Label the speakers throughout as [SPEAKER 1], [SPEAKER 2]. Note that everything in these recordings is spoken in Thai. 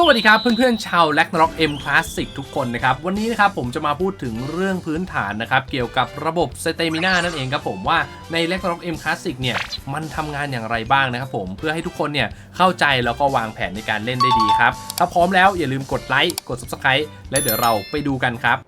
[SPEAKER 1] สวัสดีครับเพื่อนๆชาว l a g n a r o k M Classic ทุกคนนะครับ วันนี้นะครับผมจะมาพูดถึงเรื่องพื้นฐานนะครับ เกี่ยวกับระบบ Stamina นั่นเองครับผมว่าใน l a g n a r o k M Classic เนี่ยมันทำงานอย่างไรบ้างนะครับผมเพื่อให้ทุกคนเนี่ยเข้าใจแล้วก็วางแผนในการเล่นได้ดีครับ ถ้าพร้อมแล้วอย่าลืมกดไลค์กด Subscribe และเดี๋ยวเราไปดูกันครับ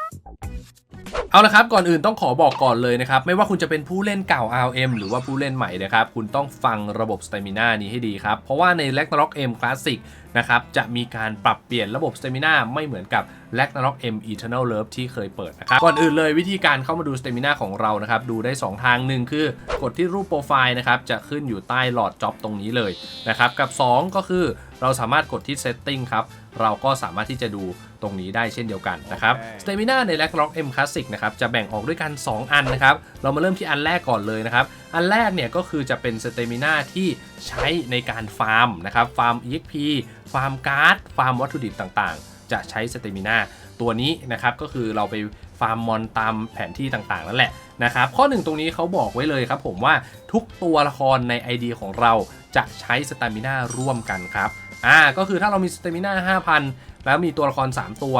[SPEAKER 1] เอาละครับก่อนอื่นต้องขอบอกก่อนเลยนะครับไม่ว่าคุณจะเป็นผู้เล่นเก่า RM หรือว่าผู้เล่นใหม่นะครับคุณต้องฟังระบบ Stamina นี้ให้ดีครับ เพราะว่าใน Ragnarok M Classic นะครับจะมีการปรับเปลี่ยนระบบ Stamina ไม่เหมือนกับ Ragnarok M Eternal Love ที่เคยเปิดนะครับ ก่อนอื่นเลยวิธีการเข้ามาดู Stamina ของเรานะครับ ดูได้ 2 ทางหนึ่งคือกดที่รูปโปรไฟล์นะครับ จะขึ้นอยู่ใต้หลอดจ็อบตรงนี้เลยนะครับ กับ 2 ก็คือเราสามารถกดที่ Setting ครับ เราก็สามารถที่จะดูตรงนี้ได้เช่นเดียวกันนะครับ
[SPEAKER 2] โอเค
[SPEAKER 1] Stamina ใน Ragnarok M Classic นะครับจะแบ่งออกด้วยกัน 2 อันนะครับ เรามาเริ่มที่อันแรกก่อนเลยนะครับ อันแรกเนี่ยก็คือจะเป็น Stamina ที่ใช้ในการฟาร์มนะครับ ฟาร์ม EXP ฟาร์มการ์ด ฟาร์มวัตถุดิบต่างๆ จะใช้ Stamina ตัวนี้นะครับก็คือเราไปฟาร์มมอนตามแผนที่ต่างๆนั่นแหละนะครับข้อหนึ่งตรงนี้เขาบอกไว้เลยครับผมว่าทุกตัวละครใน ID ของเราจะใช้ Stamina ร่วมกันครับอ่าก็คือถ้าเรามี Stamina 5,000 แล้วมีตัวละคร 3 ตัว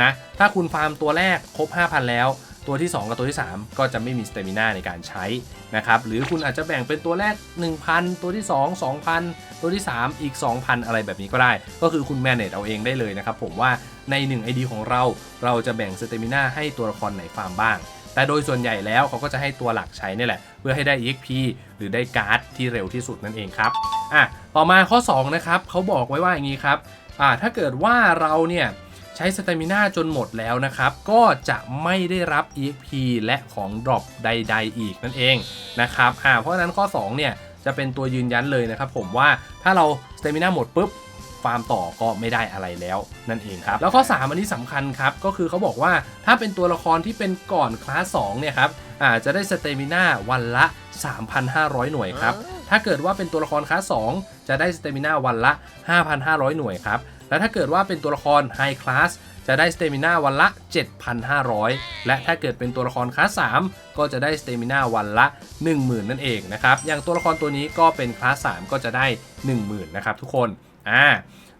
[SPEAKER 1] นะถ้าคุณฟาร์มตัวแรกครบ 5,000 แล้ว ตัวที่ 2 กับตัวที่ 3 ก็จะไม่มี Stamina ในการใช้นะครับหรือคุณอาจจะแบ่งเป็นตัวแรก 1,000 ตัวที่ 2 2,000 ตัวที่ 3 อีก 2,000 อะไรแบบนี้ก็ได้ ก็คือคุณ manage เอาเองได้เลยนะครับผมว่าใน 1 ID ของเราเราจะแบ่ง Stamina ให้ตัวละครไหนฟาร์มบ้าง แต่โดยส่วนใหญ่แล้วเขาก็จะให้ตัวหลักใช้นี่แหละ เพื่อให้ได้ EXP หรือได้การ์ดที่เร็วที่สุดนั่นเองครับอะต่อมาข้อ2นะครับเขาบอกไว้ว่าอย่างนี้ครับอ่าถ้าเกิดว่าเราเนี่ย ช้สเตมิน่าจนหมดแล้วนะครับ ก็จะไม่ได้รับ EXP และของดรอปใด ๆ อีกนั่นเองนะครับอ่าเพราะฉะนั้นข้อ 2 เนี่ย จะเป็นตัวยืนยันเลยนะครับผมว่าถ้าเราสเตมิน่าหมดปุ๊บฟาร์มต่อก็ไม่ได้อะไรแล้วนั่นเองครับ แล้วข้อ 3 อันนี้สำคัญครับ ก็คือเขาบอกว่าถ้าเป็นตัวละครที่เป็นก่อนคลาส 2 เนี่ยครับอาจะได้สเตมิน่าวันละ 3,500 หน่วยครับ ถ้าเกิดว่าเป็นตัวละครคลาส 2 จะได้สเตมิน่าวันละ 5,500 หน่วยครับ และถ้าเกิดว่าเป็นตัวละครไฮคลาสจะได้สเตมินาวันละ 7,500 และถ้าเกิดเป็นตัวละครคลาส3ก็จะได้สเตมินาวันละ 10,000 นั่นเองนะครับ อย่างตัวละครตัวนี้ก็เป็นคลาส3ก็จะได้ 10,000 นะครับทุกคน อ่า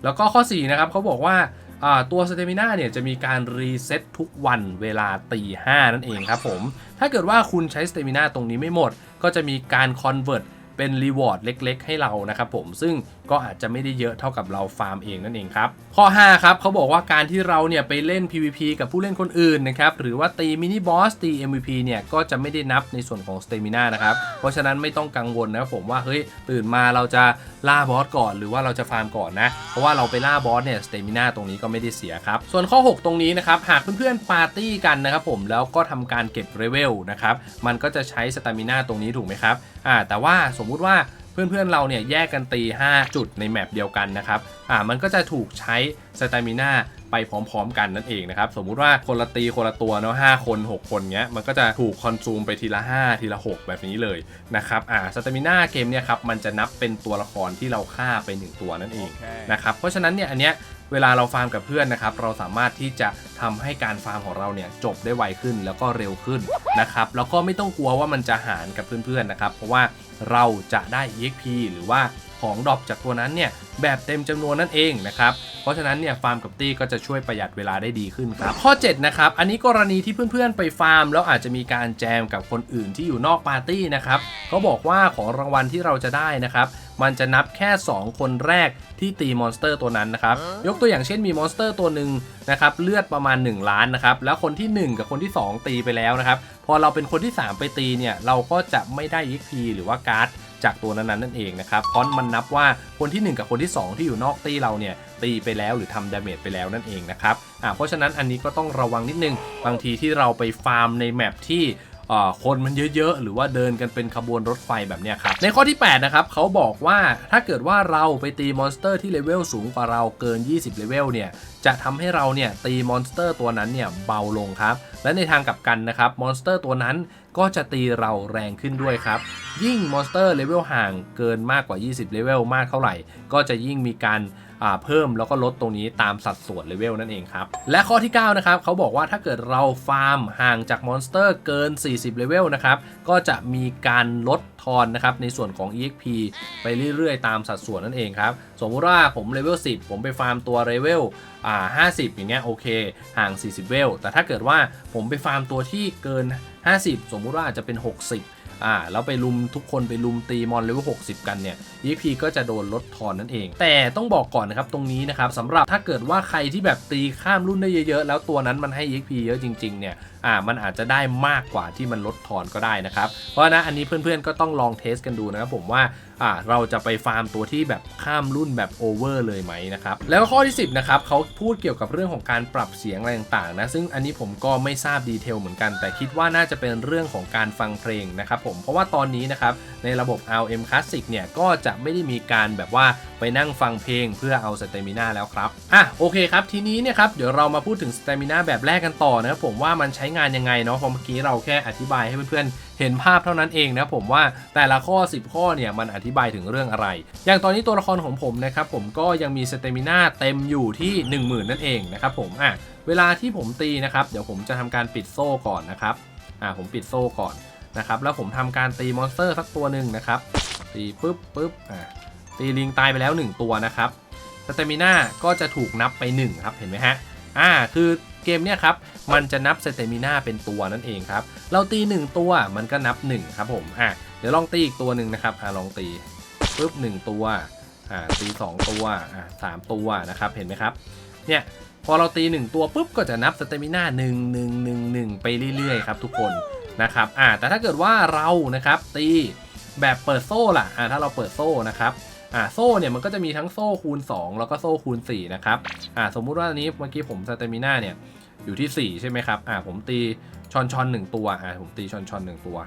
[SPEAKER 1] แล้วก็ข้อ 4 นะครับเขาบอกว่าอ่าตัวสเตมินาเนี่ยจะมีการรีเซ็ตทุกวันเวลาตีห้านั่นเองครับผม ถ้าเกิดว่าคุณใช้สเตมินาตรงนี้ไม่หมด ก็จะมีการคอนเวิร์ต เป็นรีวอร์ดเล็กๆ ให้เรานะครับผมซึ่งก็อาจจะไม่ได้เยอะเท่ากับเราฟาร์มเองนั่นเองครับ ข้อ 5 ครับเขาบอกว่าการที่เราเนี่ยไปเล่น PVP กับผู้เล่นคนอื่นนะครับหรือว่าตีมินิบอสตี MVP เนี่ยก็จะไม่ได้นับในส่วนของสเตมินานะครับเพราะฉะนั้นไม่ต้องกังวลนะครับผมว่าเฮ้ยตื่นมาเราจะล่าบอสก่อน หรือว่าเราจะฟาร์มก่อนนะ เพราะว่าเราไปล่าบอสเนี่ยสเตมินาตรงนี้ก็ไม่ได้เสียครับ ส่วนข้อ 6 ตรงนี้นะครับหากเพื่อนๆปาร์ตี้กันนะครับผมแล้วก็ทำการเก็บเลเวลนะครับมันก็จะใช้สเตมินาตรงนี้ถูกไหมครับอ่าแต่ว่าสมมุติว่าเพื่อนๆเราเนี่ยแยกกันตี 5 จุดในแมปเดียวกันนะครับอ่ามันก็จะถูกใช้สเตมินาไปพร้อมๆ กันนั่นเองนะครับ สมมุติว่าคนละตีคนละตัวเนาะห้าคน 6 คนเงี้ย มันก็จะถูกคอนซูมไปทีละ 5 ทีละ 6 แบบนี้เลยนะครับ อ่าสเตมินาเกมเนี่ยครับ มันจะนับเป็นตัวละครที่เราฆ่าไป 1 ตัวนั่นเอง
[SPEAKER 2] โอเค
[SPEAKER 1] นะครับ เพราะฉะนั้นเนี่ยอันเนี้ย เวลาเราฟาร์มกับเพื่อนนะครับ เราสามารถที่จะทำให้การฟาร์มของเราเนี่ยจบได้ไวขึ้นแล้วก็เร็วขึ้นนะครับ แล้วก็ไม่ต้องกลัวว่ามันจะหารกับเพื่อนๆนะครับ เพราะว่าเราจะได้ EXP หรือว่าของดรอปจากตัวนั้นเนี่ยแบบเต็มจำนวนนั่นเองนะครับ เพราะฉะนั้นเนี่ยฟาร์มกับตี้ก็จะช่วยประหยัดเวลาได้ดีขึ้นครับ ข้อ 7 นะครับ อันนี้กรณีที่เพื่อนๆ ไปฟาร์ม แล้วอาจจะมีการแจมกับคนอื่นที่อยู่นอกปาร์ตี้นะครับเขาบอกว่าของรางวัลที่เราจะได้นะครับ มันจะนับแค่ 2 คนแรกที่ตีมอนสเตอร์ตัวนั้นนะครับ ยกตัวอย่างเช่นมีมอนสเตอร์ตัวหนึ่งนะครับเลือดประมาณ 1 ล้านนะครับ แล้วคนที่ 1 กับคนที่ 2 ตีไปแล้วนะครับ พอเราเป็นคนที่ 3 ไปตีเนี่ย เราก็จะไม่ได้ XP หรือว่าการ์ดจากตัวนั้นๆนั่นเองนะครับเพราะมันนับว่าคนที่ 1 กับคนที่ 2 ที่อยู่นอกตีเราเนี่ยตีไปแล้วหรือทำดาเมจไปแล้วนั่นเองนะครับอ่าเพราะฉะนั้นอันนี้ก็ต้องระวังนิดนึง บางทีที่เราไปฟาร์มในแมปที่เอ่อ คนมันเยอะๆ หรือว่าเดินกันเป็นขบวนรถไฟแบบเนี้ยครับ ในข้อที่ 8 นะครับเขาบอกว่าถ้าเกิดว่าเราไปตีมอนสเตอร์ที่เลเวลสูงกว่าเราเกิน 20 เลเวลเนี่ยจะทำให้เราเนี่ยตีมอนสเตอร์ตัวนั้นเนี่ยเบาลงครับ และในทางกลับกันนะครับมอนสเตอร์ตัวนั้นก็จะตีเราแรงขึ้นด้วยครับ ยิ่งมอนสเตอร์เลเวลห่างเกินมากกว่า 20 เลเวลมากเท่าไหร่ ก็จะยิ่งมีการ เพิ่มแล้วก็ลดตรงนี้ตามสัดส่วนเลเวลนั่นเองครับ และข้อที่ 9 นะครับเขาบอกว่าถ้าเกิดเราฟาร์มห่างจากมอนสเตอร์เกิน 40 เลเวลนะครับ ก็จะมีการลดทอนนะครับในส่วนของ EXP ไปเรื่อยๆ ตามสัดส่วนนั่นเองครับ สมมติว่าผมเลเวล 10 ผมไปฟาร์มตัวเลเวลอ่า50 อย่างเงี้ยโอเค ห่าง 40 เวล แต่ถ้าเกิดว่าผมไปฟาร์มตัวที่เกิน 50 สมมุติว่าอาจจะเป็น 60 อ่าแล้วไปลุมทุกคนไปลุมตีมอนเลเวล60 กันเนี่ย EP ก็จะโดนลดทอนนั่นเอง แต่ต้องบอกก่อนนะครับตรงนี้นะครับสำหรับถ้าเกิดว่าใครที่แบบตีข้ามรุ่นได้เยอะๆ แล้วตัวนั้นมันให้ EXP เยอะจริงๆเนี่ยอ่ามันอาจจะได้มากกว่าที่มันลดทอนก็ได้นะครับ เพราะฉะนะอันนี้เพื่อนๆก็ต้องลองเทสกันดูนะครับผมว่า อ่าเราจะไปฟาร์มตัวที่แบบข้ามรุ่นแบบโอเวอร์เลยไหมนะครับ แล้วข้อที่ 10นะครับเขาพูดเกี่ยวกับเรื่องของการปรับเสียงอะไรต่างๆนะซึ่งอันนี้ผมก็ไม่ทราบดีเทลเหมือนกัน แต่คิดว่าน่าจะเป็นเรื่องของการฟังเพลงนะครับผมเพราะว่าตอนนี้นะครับในระบบ RM Classic เนี่ยก็จะไม่ได้มีการแบบว่าไปนั่งฟังเพลงเพื่อเอาสเตมินาแล้วครับอะโอเคครับทีนี้เนี่ยครับเดี๋ยวเรามาพูดถึงสเตมินาแบบแรกกันต่อนะครับผมว่ามันใช้งานยังไงเนาะเพราะเมื่อกี้เราแค่อธิบายให้เพื่อนๆ เห็นภาพเท่านั้นเองนะผมว่าแต่ละข้อ 10 ข้อเนี่ยมันอธิบายถึงเรื่องอะไร อย่างตอนนี้ตัวละครของผมนะครับผมก็ยังมีสเตมินาเต็มอยู่ที่ 10,000 นั่นเองนะครับผมอะเวลาที่ผมตีนะครับเดี๋ยวผมจะทำการปิดโซ่ก่อนนะครับอะผมปิดโซ่ก่อนนะครับแล้วผมทำการตีมอนสเตอร์สักตัวหนึ่งนะครับตีปุ๊บปุ๊บอะตีลิงตายไปแล้ว 1 ตัวนะครับสเตมินาก็จะถูกนับไป1ครับเห็นไหมฮะอ่าคือ เกมเนี่ยครับมันจะนับสเตมิน่าเป็นตัวนั่นเองครับ เราตี 1 ตัวมันก็นับ1ครับผมอะเดี๋ยวลองตีอีกตัวหนึ่งนะครับอะลองตีปุ๊บ1ตัวอ่าตี 2 ตัวอะสามตัวนะครับเห็นไหมครับเนี่ยพอเราตี 1 ตัวปุ๊บก็จะนับสเตมิน่า1 1 1 1 ไปเรื่อยๆครับทุกคนนะครับอ่าแต่ถ้าเกิดว่าเรานะครับตีแบบเปิดโซ่ล่ะอ่าถ้าเราเปิดโซ่นะครับ อ่าโซ่เนี่ยมันก็จะมีทั้งโซ่คูณ 2 แล้วก็โซ่คูณ4นะครับอ่าสมมุติว่าอันนี้เมื่อกี้ผมสเตมิน่าเนี่ยอยู่ที่ 4 ใช่ไหมครับอ่าผมตีชอนชอนหนึ่งตัวอ่าผมตีชอนชอนหนึ่งตัว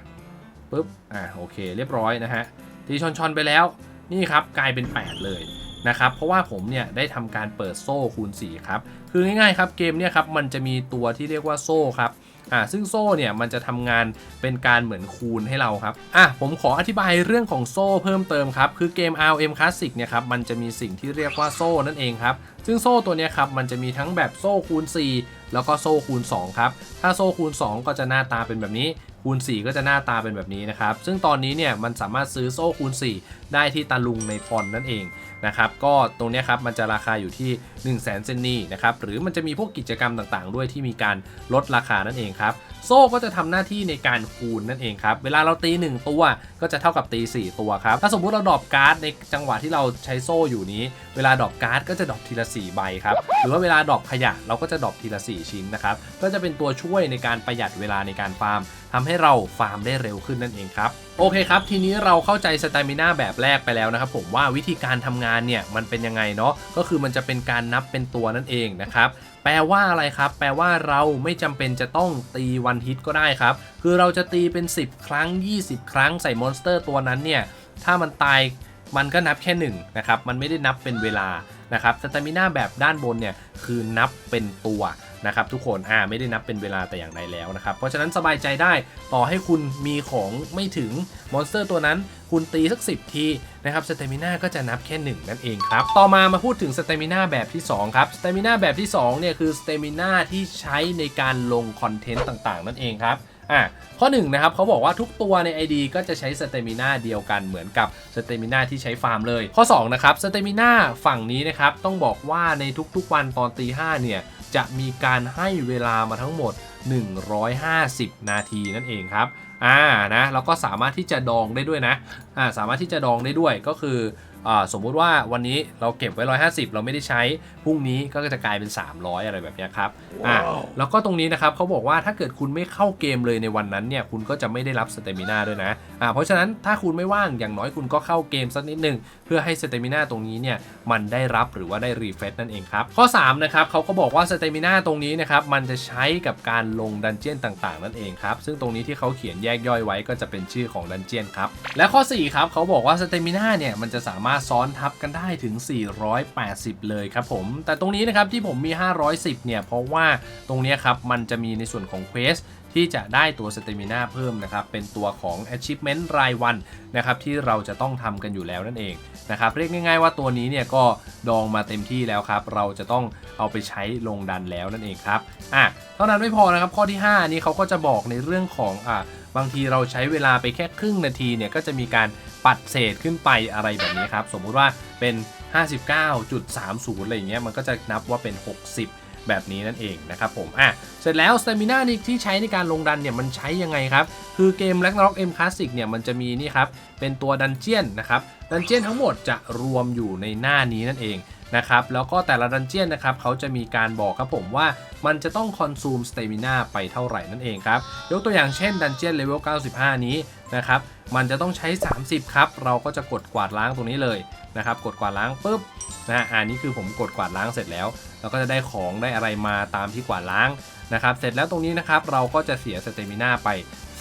[SPEAKER 1] ปุ๊บอ่าโอเค เรียบร้อยนะฮะตีชอนชอนไปแล้วนี่ครับกลายเป็น 8 เลยนะครับเพราะว่าผมเนี่ยได้ทำการเปิดโซ่คูณ4ครับคือง่ายๆครับเกมเนี่ยครับมันจะมีตัวที่เรียกว่าโซ่ครับ อ่าซึ่งโซ่เนี่ยมันจะทำงานเป็นการเหมือนคูณให้เราครับอะผมขออธิบายเรื่องของโซ่เพิ่มเติมครับ คือเกม RM Classic เนี่ยครับมันจะมีสิ่งที่เรียกว่าโซ่นั่นเองครับ ซึ่งโซ่ตัวเนี้ยครับมันจะมีทั้งแบบโซ่คูณ 4 แล้วก็โซ่คูณ 2 ครับ ถ้าโซ่คูณ 2 ก็จะหน้าตาเป็นแบบนี้คูณ 4 ก็จะหน้าตาเป็นแบบนี้นะครับ ซึ่งตอนนี้เนี่ยมันสามารถซื้อโซ่คูณ 4 ได้ที่ตาลุงในพรนั่นเองนะครับก็ตรงนี้ครับมันจะราคาอยู่ที่ 1 0 0 0 0แสนเซนนีนะครับหรือมันจะมีพวกกิจกรรมต่างๆ ด้วยที่มีการลดราคานั่นเองครับโซ่ก็จะทำหน้าที่ในการคูณนั่นเองครับเวลาเราตี 1 ตัวก็จะเท่ากับตี 4 ตัวครับถ้าสมมุติเราดรอปการ์ดในจังหวะที่เราใช้โซ่อยู่นี้ เวลาดรอปการ์ดก็จะดรอปทีละ4ใบครับหรือว่าเวลาดรอปขยะเราก็จะดรอปทีละ 4 ชิ้นนะครับก็จะเป็นตัวช่วยในการประหยัดเวลาในการฟาร์มทำให้เราฟาร์มได้เร็วขึ้นนั่นเองครับโอเคครับ ทีนี้เราเข้าใจสตามิน่าแบบแรกไปแล้วนะครับผมว่าวิธีการทำงานเนี่ยมันเป็นยังไงเนาะก็คือมันจะเป็นการนับเป็นตัวนั่นเองนะครับแปลว่าอะไรครับ แปลว่าเราไม่จำเป็นจะต้องตีวันฮิตก็ได้ครับ คือเราจะตีเป็น 10 ครั้ง 20 ครั้งใส่มอนสเตอร์ตัวนั้นเนี่ยถ้ามันตายมันก็นับแค่1นะครับมันไม่ได้นับเป็นเวลานะครับสตามิน่าแบบด้านบนเนี่ยคือนับเป็นตัว นะครับทุกคนอ่าไม่ได้นับเป็นเวลาแต่อย่างใดแล้วนะครับเพราะฉะนั้นสบายใจได้ต่อให้คุณมีของไม่ถึงมอนสเตอร์ตัวนั้น คุณตีสัก 10 ทีนะครับสเตมิน่าก็จะนับแค่ 1 นั่นเองครับ ต่อมามาพูดถึงสเตมิน่าแบบที่ 2 ครับสเตมิน่าแบบที่ 2 เนี่ยคือสเตมิน่าที่ใช้ในการลงคอนเทนต์ต่างๆ นั่นเองครับอะข้อ1นงนะครับเขาบอกว่าทุกตัวใน ID ก็จะใช้สเตมิน่าเดียวกันเหมือนกับสเตมิน่าที่ใช้ฟาร์มเลย ข้อ2นะครับสเตมิน่าฝั่งนี้นะครับต้องบอกว่าในทุกๆวันตอนตีห้าเนี่ย จะมีการให้เวลามาทั้งหมด 150 นาทีนั่นเองครับอ่านะแล้วก็สามารถที่จะดองได้ด้วยนะอ่าสามารถที่จะดองได้ด้วยก็คือ สมมุติว่าวันนี้เราเก็บไว้ 150 เราไม่ได้ใช้ พรุ่งนี้ก็จะกลายเป็น 300 อะไรแบบเนี้ยครับอ่าแล้วก็ตรงนี้นะครับเขาบอกว่าถ้าเกิดคุณไม่เข้าเกมเลยในวันนั้นเนี่ยคุณก็จะไม่ได้รับสเตมินาด้วยนะอ่าเพราะฉะนั้นถ้าคุณไม่ว่างอย่างน้อยคุณก็เข้าเกมสักนิดหนึ่งเพื่อให้สเตมินาตรงนี้เนี่ยมันได้รับหรือว่าได้รีเฟซนั่นเองครับ ข้อ3นะครับเขาก็บอกว่าสเตมินาตรงนี้นะครับมันจะใช้กับการลงดันเจียนต่างๆ นั่นเองครับซึ่งตรงนี้ที่เขาเขียนแยกย่อยไว้ก็จะเป็นชื่อของดันเจียนครับและข้อ4ครับเขาบอกว่าสเตมินาเนี่ยมันจะสามารถารถซ้อนทับกันได้ถึง 480 เลยครับผม แต่ตรงนี้นะครับที่ผมมี 510 เนี่ย เพราะว่าตรงนี้ครับ มันจะมีในส่วนของเควสที่จะได้ตัวสเตมินาเพิ่มนะครับ เป็นตัวของ achievement รายวันนะครับที่เราจะต้องทำกันอยู่แล้วนั่นเองนะครับ เรียกง่าย ๆ ว่าตัวนี้เนี่ยก็ดองมาเต็มที่แล้วครับ เราจะต้องเอาไปใช้ลงดันแล้วนั่นเองครับอะเท่านั้นไม่พอนะครับข้อที่ 5 นี้เขาก็จะบอกในเรื่องของอะบางทีเราใช้เวลาไปแค่ครึ่งนาทีเนี่ยก็จะมีการ ปัดเศษขึ้นไปอะไรแบบนี้ครับ สมมุติว่าเป็น 59.30 อะไรอย่างเงี้ยมันก็จะนับว่าเป็น 60แบบนี้นั่นเองนะครับผม อะ เสร็จแล้วสเตมินานี่ที่ใช้ในการลงดันเนี่ยมันใช้ยังไงครับ คือเกม Ragnarok M Classic เนี่ยมันจะมีนี่ครับ เป็นตัวดันเจียนนะครับ ดันเจียนทั้งหมดจะรวมอยู่ในหน้านี้นั่นเอง นะครับแล้วก็แต่ละดันเจียนนะครับเขาจะมีการบอกครับผมว่ามันจะต้องคอนซูมสเตมิน่าไปเท่าไหร่นั่นเองครับยกตัวอย่างเช่นดันเจียนเลเวล 95 นี้นะครับมันจะต้องใช้ 30 ครับ เราก็จะกดกวาดล้างตรงนี้เลยนะครับกดกวาดล้างปุ๊บนะอันนี้คือผมกดกวาดล้างเสร็จแล้วเราก็จะได้ของได้อะไรมาตามที่กวาดล้างนะครับเสร็จแล้วตรงนี้นะครับเราก็จะเสียสเตมิน่าไป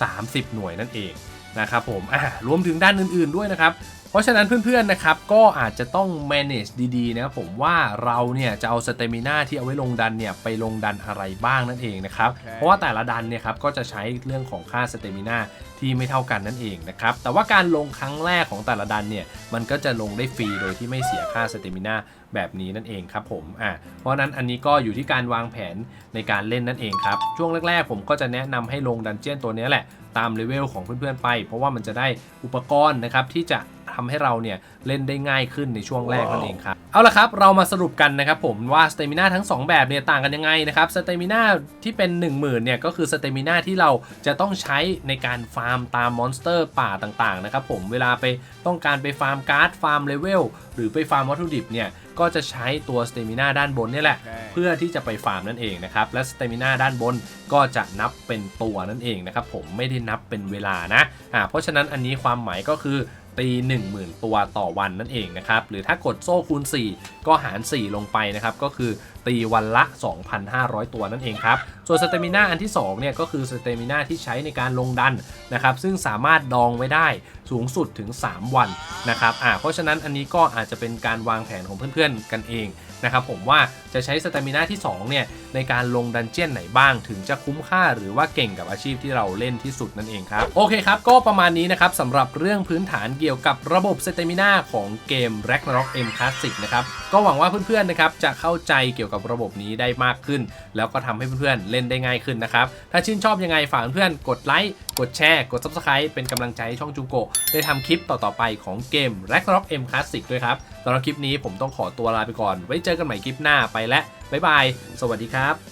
[SPEAKER 1] 30 หน่วยนั่นเองนะครับผมอะรวมถึงด้านอื่นๆด้วยนะครับ เพราะฉะนั้นเพื่อนๆนะครับก็อาจจะต้อง manage ดีๆนะครับผมว่าเราเนี่ยจะเอาสเตมินาที่เอาไว้ลงดันเนี่ยไปลงดันอะไรบ้างนั่นเองนะครับเพราะว่าแต่ละดันเนี่ยครับก็จะใช้เรื่องของค่าสเตมินาที่ไม่เท่ากันนั่นเองนะครับแต่ว่าการลงครั้งแรกของแต่ละดันเนี่ยมันก็จะลงได้ฟรีโดยที่ไม่เสียค่าสเตมินาแบบนี้นั่นเองครับผมอะเพราะฉะนั้นอันนี้ก็อยู่ที่การวางแผนในการเล่นนั่นเองครับ ช่วงแรกๆ ผมก็จะแนะนำให้ลงดันเจียนตัวเนี้ยแหละตามเลเวลของเพื่อนๆไป เพราะว่ามันจะได้อุปกรณ์นะครับที่จะ ทำให้เราเนี่ยเล่นได้ง่ายขึ้นในช่วงแรกนั่นเองครับเอาละครับเรามาสรุปกันนะครับผมว่าสเตมินาทั้ง 2 แบบเนี่ยต่างกันยังไงนะครับสเตมินาที่เป็น 1 0,000เนี่ยก็คือสเตมินาที่เราจะต้องใช้ในการฟาร์มตามมอนสเตอร์ป่าต่างๆนะครับผมเวลาไปต้องการไปฟาร์มการ์ดฟาร์มเลเวลหรือไปฟาร์มวัตถุดิบเนี่ยก็จะใช้ตัวสเตมินาด้านบนเนี่ยแหละ เพื่อที่จะไปฟาร์มนั่นเองนะครับและสเตมินาด้านบนก็จะนับเป็นตัวนั่นเองนะครับผมไม่ได้นับเป็นเวลานะอ่าเพราะฉะนั้นอันนี้ความหมายก็คือ ตี 10,000 ตัวต่อวันนั่นเองนะครับ หรือถ้ากดโซ่คูณ 4 ก็หาร 4 ลงไปนะครับ ก็คือตีวันละ 2,500 ตัวนั่นเองครับ ส่วนสเตมิน่าอันที่2เนี่ยก็คือสเตมิน่าที่ใช้ในการลงดันนะครับ ซึ่งสามารถดองไว้ได้สูงสุดถึง 3 วันนะครับอ่าเพราะฉะนั้นอันนี้ก็อาจจะเป็นการวางแผนของเพื่อนๆกันเอง นะครับผมว่าจะใช้สเตมินาที่2เนี่ยในการลงดันเจียนไหนบ้างถึงจะคุ้มค่าหรือว่าเก่งกับอาชีพที่เราเล่นที่สุดนั่นเองครับ โอเคครับ ก็ประมาณนี้นะครับสำหรับเรื่องพื้นฐานเกี่ยวกับระบบสเตมินาของเกม Ragnarok M Classic นะครับก็หวังว่าเพื่อนๆนะครับจะเข้าใจเกี่ยวกับระบบนี้ได้มากขึ้น แล้วก็ทำให้เพื่อนๆเล่นได้ง่ายขึ้นนะครับถ้าชื่นชอบยังไงฝากเพื่อนๆกดไลค์กดแชร์ กด Subscribe เป็นกำลังใจให้ช่องจูโกได้ทำคลิปต่อๆไปของเกม Ragnarok M Classic ด้วยครับสำหรับคลิปนี้ผมต้องขอตัวลาไปก่อน ไว้เจอกันใหม่คลิปหน้าไปและบ๊ายบาย สวัสดีครับ